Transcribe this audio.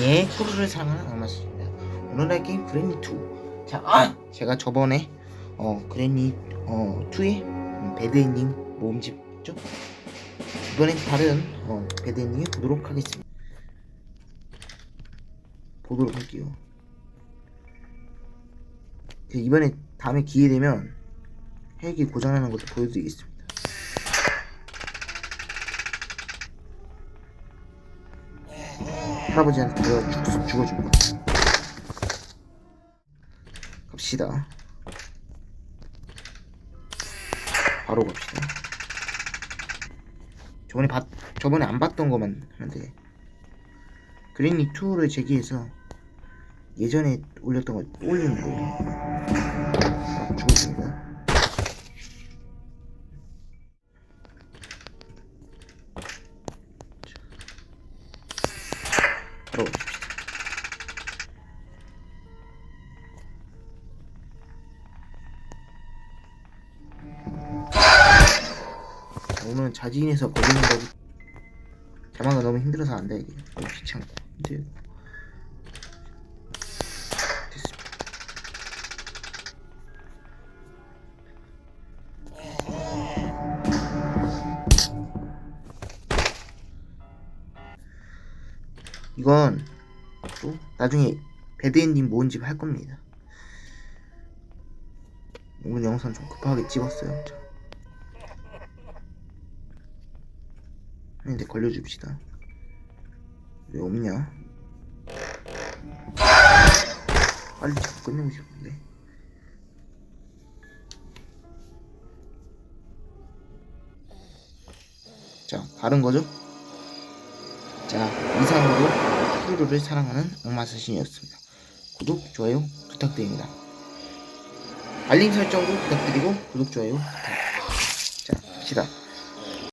예, 크루를 사랑하는 악마씨입니다. 오늘 할 게임 그래니 2. 자, 아! 제가 저번에 어 그래니 어 2의 음, 배드엔딩 모음집죠? 이번엔 다른 어 배드엔딩을 보도록 하겠습니다. 보도록 할게요. 자, 이번에 다음에 기회 되면 헬기 고장나는 것도 보여드리겠습니다. 할아버지한테 내가 죽, 죽어준 거. 갑시다. 바로 갑시다. 저번에 봤, 저번에 안 봤던 것만 하면 돼. 그린이 2를 제기해서 예전에 올렸던 거 올리는 거 죽었습니다. 바로. 자, 오늘은 자진해서 걸리는 거고 자막가 너무 힘들어서 안 돼 이게. 너무 귀찮고. 힘들 이건 또 나중에 배드엔딩 집할 겁니다 오늘 영상 좀 급하게 찍었어요 자. 근데 걸려줍시다. 왜 없냐? 빨리 자꾸 끝내고 싶은데. 자, 다른 거죠? 자, 이상으로 프로를 사랑하는 악마사신이었습니다. 구독, 좋아요 부탁드립니다. 알림 설정도 부탁드리고 구독, 좋아요 부탁드립니다. 자, 갑시다.